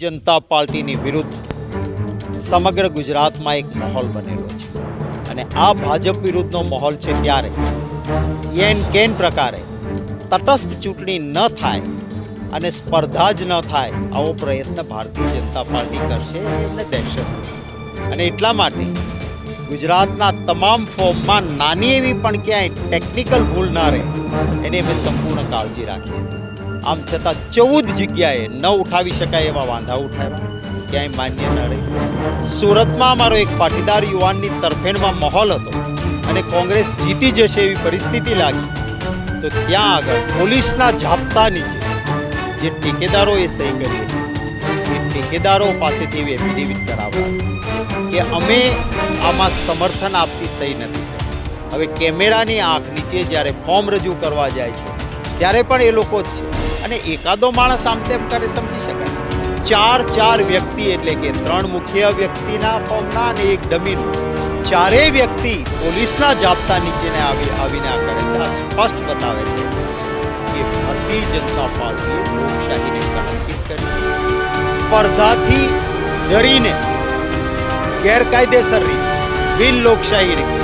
જનતા પાર્ટીની વિરુદ્ધ સમગ્ર ગુજરાતમાં એક માહોલ બનેલો છે. અને આ ભાજપ વિરુદ્ધનો માહોલ છે ત્યારે. એન કેન પ્રકારે તટસ્થ ચૂંટણી ન થાય અને સ્પર્ધા જ ન થાય આવો પ્રયત્ન ભારતીય જનતા પાર્ટી કરશે એમને દહેશત અને એટલા માટે ગુજરાતના તમામ ફોર્મમાં નાની એવી પણ ક્યાંય ટેકનિકલ ભૂલ ન રહે, એની અમે સંપૂર્ણ કાળજી રાખીએ. આમ છતાં ચૌદ જગ્યાએ ન ઉઠાવી શકાય એવા વાંધા ઉઠાવ્યા. ક્યાંય માન્ય ન રહી. સુરતમાં અમારો એક પાટીદાર યુવાનની તરફેણમાં માહોલ હતો અને કોંગ્રેસ જીતી જશે એવી પરિસ્થિતિ લાગી. તો ત્યાં આગળ પોલીસના ઝાપતા નીચે જે એ સહી કરી એ ઠેકેદારો પાસેથી એવી એફિડેવિટ કરાવવા કે અમે આમાં સમર્થન આપતી સહી નથી. હવે કેમેરાની આંખ નીચે જ્યારે ફોર્મ રજૂ કરવા જાય છે ત્યારે પણ એ લોકો જ છે. અને એકાદો માણસ આમ તેમ કરે, સમજી શકાય. ચાર ચાર વ્યક્તિ એટલે કે ત્રણ મુખ્ય વ્યક્તિના ફોર્મના અને એક ડમીનું. ચારેય વ્યક્તિ પોલીસના જાપ્તા નીચેને આવી, આવીને આ કરે છે. આ સ્પષ્ટ બતાવે છે કે ભારતીય જનતા પાર્ટીએ લોકશાહીને કલંકિત કરી છે. સ્પર્ધાથી ડરીને ગેરકાયદેસર રીતે બિન લોકશાહી રીતે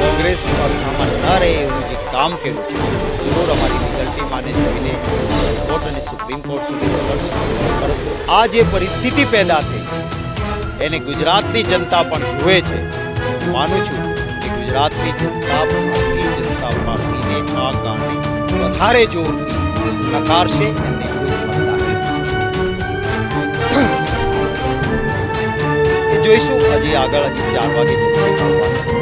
કોંગ્રેસ સ્પર્ધામાં ન રહે એવું જે કામ કર્યું છે. જરૂર અમારી લીગલ આને જોઈને કોર્ટ અને સુપ્રીમ કોર્ટ સુધી પરંતુ આ જે પરિસ્થિતિ પેદા થઈ છે, એને ગુજરાતની જનતા પણ જુએ છે. માનું છું કે ગુજરાતની જનતા ભારતીય જનતા પાર્ટીને આ કારણે વધારે જોરથી નકારશે જોઈશું. હજી આગળ હજી ચાર વાગે જશે